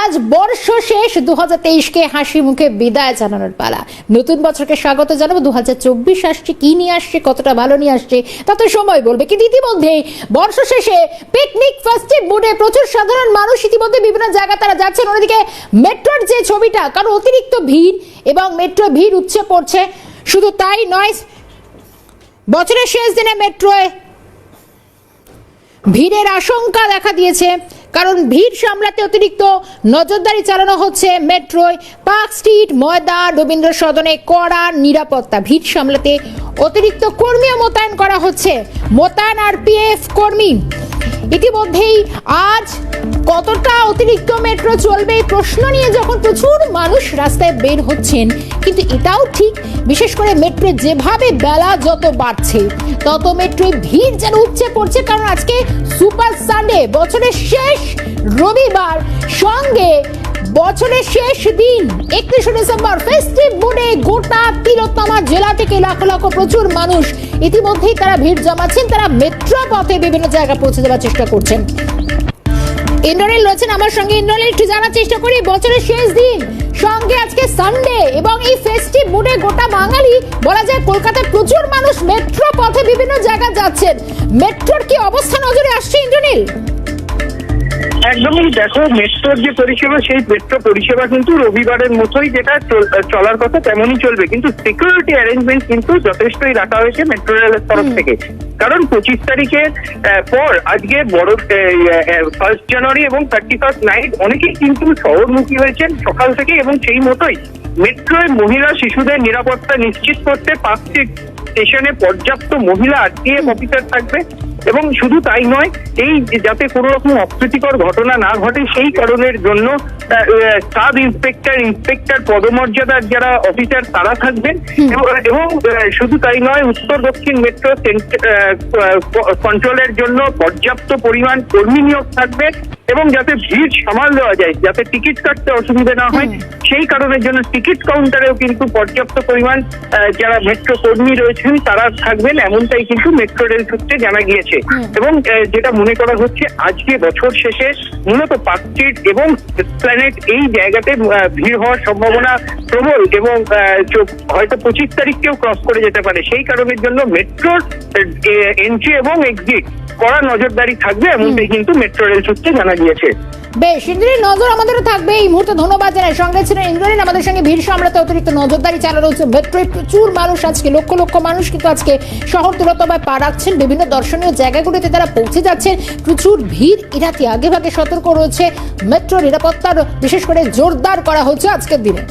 আজ বর্ষ শেষ দু তেইশকে হাসি মুখে বিদায় জানানোর পালা। নতুন বছরকে স্বাগত জানাব। দু চব্বিশ আসছে, কি নিয়ে আসছে, কতটা ভালো নিয়ে আসছে, তত সময় বলবে কিন্তু ইতিমধ্যে বর্ষ শেষে পিকনিক ফাস্টিভ মুডে প্রচুর সাধারণ মানুষ ইতিমধ্যে বিভিন্ন জায়গায় তারা যাচ্ছেন। অন্যদিকে মেট্রোর যে ছবিটা, কারণ অতিরিক্ত ভিড় এবং মেট্রো ভিড় উচ্ছে পড়ছে। শুধু তাই নয়, বছরের শেষ দিনে মেট্রোয় ভিড়ের আশঙ্কা দেখা দিয়েছে। কারণ ভিড় সামলাতে অতিরিক্ত নজরদারি চালানো হচ্ছে মেট্রোয়। পার্ক স্ট্রিট, ময়দা, রবীন্দ্র সদনে কড়া নিরাপত্তা। ভিড় সামলাতে অতিরিক্ত কর্মীও মোতায়েন করা হচ্ছে। মোতায়েন আর পিএফ কর্মী। ইতিমধ্যেই আজ কতটা অতিরিক্ত মেট্রো চলবে এই প্রশ্ন নিয়ে যখন প্রচুর মানুষ রাস্তায় বের হচ্ছেন, কিন্তু এটাও ঠিক, বিশেষ করে মেট্রো যেভাবে বেলা যত বাড়ছে, তত মেট্রোয় ভিড় যেন উপচে পড়ছে, কারণ আজকে সুপার সানডে, বছরের শেষ রবিবার, সঙ্গে বছরের শেষ দিন, একত্রিশে ডিসেম্বর ফেস্টিভ গোটা তিলোত্তমা জেলা থেকে লাখ লাখ প্রচুর মানুষ ইতিমধ্যেই তারা ভিড় জমাচ্ছেন, তারা মেট্রো পথে বিভিন্ন জায়গায় পৌঁছে দেওয়ার চেষ্টা করছেন। ইন্দ্রনীল রয়েছেন আমার সঙ্গে। ইন্দ্রনীল, একটু জানার চেষ্টা করি, বছরের শেষ দিন, সঙ্গে আজকে সানডে এবং এই ফেস্টিভ মুডে গোটা বাঙালি, বলা যায় কলকাতায় প্রচুর মানুষ মেট্রো পথে বিভিন্ন জায়গায় যাচ্ছেন। মেট্রোর কি অবস্থা নজরে আসছে ইন্দ্রনীল? একদমই দেখো মেট্রোর যে পরিষেবা সেই মেট্রো পরিষেবা কিন্তু রবিবারের মতোই যেটা চল- চলার কথা তেমনই চলবে। কিন্তু সিকিউরিটি অ্যারেঞ্জমেন্ট কিন্তু যথেষ্টই রাখা হয়েছে মেট্রো রেলের তরফ থেকে। কারণ পঁচিশ তারিখের পর আজকে বড় ফার্স্ট জানুয়ারি এবং থার্টি ফার্স্ট নাইট অনেকেই কিন্তু শহরমুখী হয়েছেন সকাল থেকে এবং সেই মতোই মেট্রোয় মহিলা শিশুদের নিরাপত্তা নিশ্চিত করতে পাঁচটি স্টেশনে পর্যাপ্ত মহিলা আরটিএফ অফিসার থাকবে। এবং শুধু তাই নয় এই যাতে কোনো রকম অপ্রীতিকর ঘটনা না ঘটে সেই কারণের জন্য সাব ইন্সপেক্টর ইন্সপেক্টর পদমর্যাদার যারা অফিসার তারা থাকবেন। এবং শুধু তাই নয় উত্তর দক্ষিণ মেট্রো কন্ট্রোলের জন্য পর্যাপ্ত পরিমাণ কর্মী নিয়োগ থাকবে। এবং যাতে ভিড় সামাল দেওয়া যায় যাতে টিকিট কাটতে অসুবিধা না হয় সেই কারণের জন্য টিকিট কাউন্টারেও কিন্তু পর্যাপ্ত পরিমাণ যারা মেট্রো কর্মী রয়েছেন তারা থাকবেন এমনটাই কিন্তু মেট্রো রেল সূত্রে জানা গিয়েছে। এবং যেটা মনে করা হচ্ছে আজকে বছর শেষে মূলত পার্ক স্ট্রিট এবং প্ল্যানেট এই জায়গাতে ভিড় হওয়ার সম্ভাবনা প্রবল এবং হয়তো পঁচিশ তারিখকেও ক্রস করে যেতে পারে। সেই কারণের জন্য মেট্রোর এন্ট্রি এবং এক্সিট কড়া নজরদারি থাকবে এমনটাই কিন্তু মেট্রো রেল সূত্রে জানা গিয়েছে। বেশ ইন্দ্রনীল নজর আমাদেরও থাকবে এই মুহূর্তে ধন্যবাদ জানাই। সঙ্গে ছিলেন ইন্দ্রনীল আমাদের সঙ্গে ভিড় সামলাতে অতিরিক্ত নজরদারি চালানো হচ্ছে। মেট্রোয় প্রচুর মানুষ আজকে লক্ষ লক্ষ মানুষ কিন্তু আজকে শহর দূরত্ববায় পা রাখছেন। বিভিন্ন দর্শনীয় জায়গাগুলিতে তারা পৌঁছে যাচ্ছেন। প্রচুর ভিড় এড়াতে আগে ভাগে সতর্ক রয়েছে। মেট্রো নিরাপত্তার বিশেষ করে জোরদার করা হচ্ছে আজকের দিনে।